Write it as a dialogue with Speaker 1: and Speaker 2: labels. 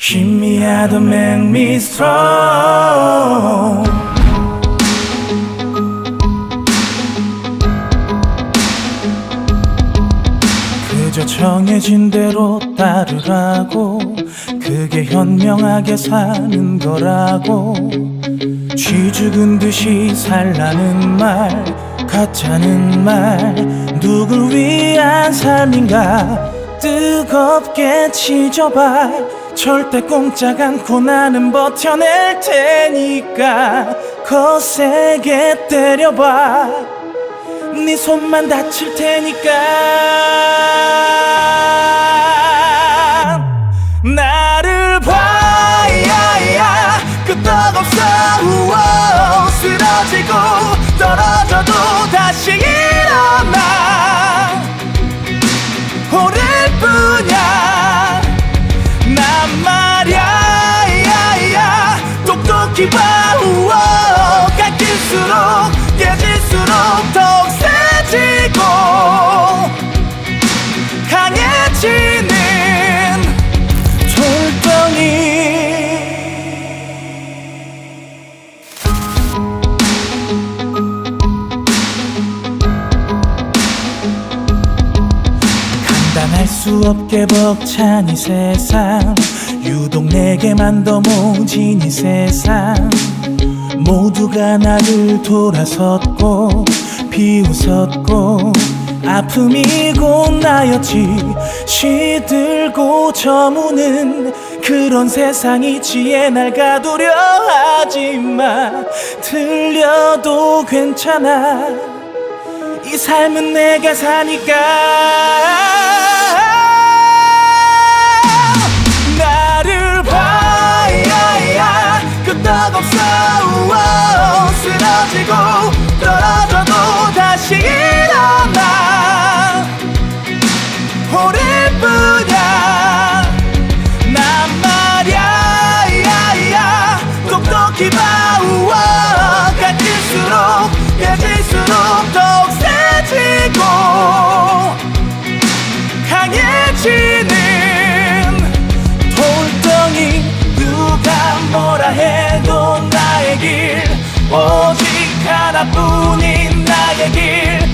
Speaker 1: 희미하던 make me strong 그저 정해진 대로 따르라고 그게 현명하게 사는 거라고 쥐 죽은 듯이 살라는 말 가짜는 말 누굴 위한 삶인가 뜨겁게 지져봐 절대 꼼짝 않고 나는 버텨낼 테니까 거세게 때려봐. 네 손만 다칠 테니까. 나를 봐야야. 끄떡없어 우어, 쓰러지고 떨어져도 다시 일어나. 오를 뿐이야. 난 말야 야야. 똑똑히 봐 수 없게 벅찬 이 세상. 유독 내게만 더 모진 이 세상. 모두가 나를 돌아섰고 비웃었고 아픔이 곧 나였지. 시들고 저무는 그런 세상이 지혜 날 가두려 하지마. 들려도 괜찮아. 이 삶은 내가 사니까 적 없어. 우와, 쓰러지고 떨어져도 다시 일어나. 호를 뿐이야. 난 말야. 똑똑히 봐. 오직 하나뿐인 나의 길.